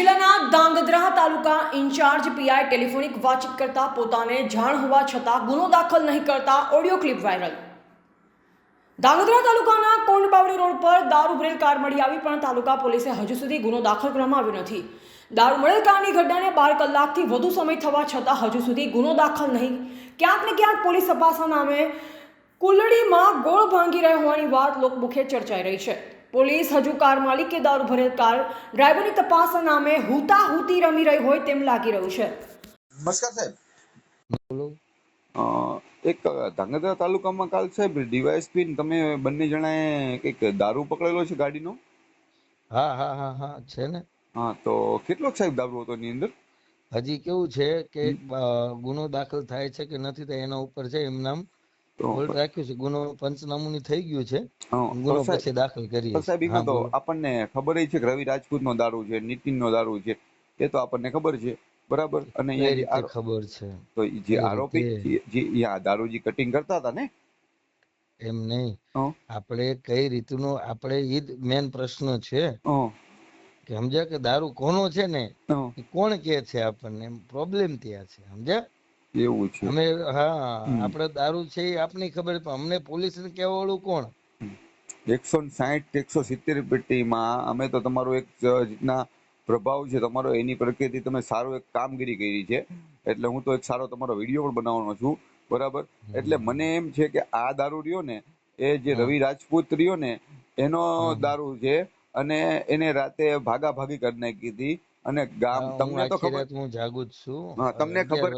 જિલ્લાના Dhrangadhra taluka incharge PI telephonic વાતચીત કરતા પોતાને જાણ હોવા છતાં ગુનો દાખલ નહીં કરતા ઓડિયો ક્લિપ વાયરલ. ધાંગધ્રા તાલુકાના કોંડબાવડી રોડ પર દારૂ ભરેલ કાર મળી આવી પણ તાલુકા પોલીસે હજુ સુધી ગુનો દાખલ કરવામાં આવ્યો નથી. દારૂ મળેલ કારની ઘટનાને બાર કલાકથી વધુ સમય થવા છતાં હજુ સુધી ગુનો દાખલ નહીં. ક્યાંક ને ક્યાંક પોલીસ તપાસના નામે કુલડીમાં ગોળ ભાંગી રહ્યો હોવાની વાત લોકમુખે ચર્ચાઈ રહી છે. પોલીસ હજુ કાર માલિક કે દારૂ ભરેલ કાર ડ્રાઈવરની તપાસ નામે હુતા હુતી રમી રહી હોય તેમ લાગી રહ્યું છે. નમસ્કાર સાહેબ. બોલો. એક ધાંગધ્રા તાલુકામાં કાલ સાહેબ ડીવાયએસપી તમે બંને જણાએ કંઈક દારૂ પકડેલો છે ગાડીનો? હા હા હા હા છે ને. હા તો કેટલો સાહેબ દારૂ હતો એની અંદર? હજી કેવું છે કે ગુનો દાખલ થાય છે કે નથી થાય એના ઉપર છે એમ નામ. હોલ્ડ રાખ્યું છે ગુનો પંચનામું ની થઈ ગયું છે. ગુનો પછી દાખલ કરીએ. સાહેબ એમાં તો આપણને ખબર છે કે રવિ રાજપૂત નો દારૂ છે નીતિન નો દારૂ છે એ તો આપણને ખબર છે. બરાબર? અને ખબર છે? તો જે આરોપી જે- આ દારૂ કટિંગ કરતા હતા ને? એમ નહીં. આપણે કઈ રીતનો આપણે ઈ જ મેન પ્રશ્ન છે કે સમજ્યા કે દારૂ કોનો છે ને? કોણ કે છે આપણને? પ્રોબ્લેમ ત્યાં છે સમજ્યા? એવું છે. અમે હા આપણે દારૂ છે એ આપની ખબર પણ અમને પોલીસ ને કહેવા વાળું કોણ એકસો સાહીઠ એકસો સિત્તેર પેટીમાં અમે તો તમારો એક રીતના પ્રભાવ છે તમારો એની પ્રત્યેથી તમે સારું એક કામગીરી કરી છે. એટલે હું તો એક સારો તમારો વીડિયો પણ બનાવવાનો છું બરાબર? એટલે મને એમ છે કે આ દારૂ રહ્યો ને એ જે રવિ રાજપૂત રહ્યો ને એનો દારૂ છે અને એને રાતે ભાગા ભાગી કરી નાખી હતી. અને ગામ તમને તો ખબર હું જાગું જ છું. હા તમને ખબર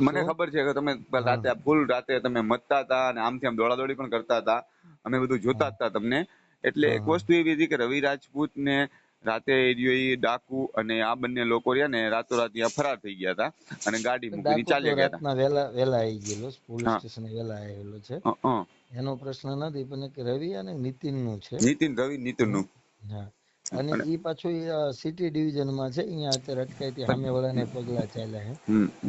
મને ખબર છે કે તમે રાતે ફૂલ રાતે તમે મતતા હતા અને આમથી આમ દોડાદોડી પણ કરતા હતા. અમે બધું જોતા હતા તમને. એટલે એક વસ્તુ એવી હતી કે રવિ રાજપૂત ને રાતે એ ડાકુ અને આ બંને લોકો રહ્યા ને રાતોરાત ત્યાં ફરાર થઈ ગયા હતા અને ગાડી મૂકીને ચાલ્યા ગયા હતા. વેલા વહેલા આવી ગયેલો પોલીસ. સ્ટેશન વહેલા આવેલો છે. એનો પ્રશ્ન નથી પણ એક રવિ અને નીતિનનું છે. નીતિન રવિ નીતિનનું હા. અને એ ઈ પાછું સિટી ડિવિઝનમાં છે અહીંયા અત્યારે અટકાયતી સામેવાળાને પગલા ચાલ્યા છે.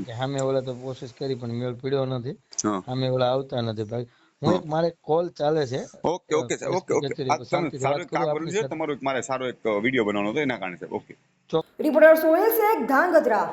કે સામેવાળા તો કોશિશ કરી પણ મેળ પીડ્યો નથી. સામે સામેવાળા આવતા નથી. ભાઈ હું એક મારે કોલ ચાલે છે. Okay okay okay okay. સારું કામ કરું કર્યું છે. તમારું એક મારે સારો એક વીડિયો બનાવવાનો હતો એના કારણે સાહેબ ઓકે. રિપોર્ટર સોહેલ શેખ ધાંગધ્રા.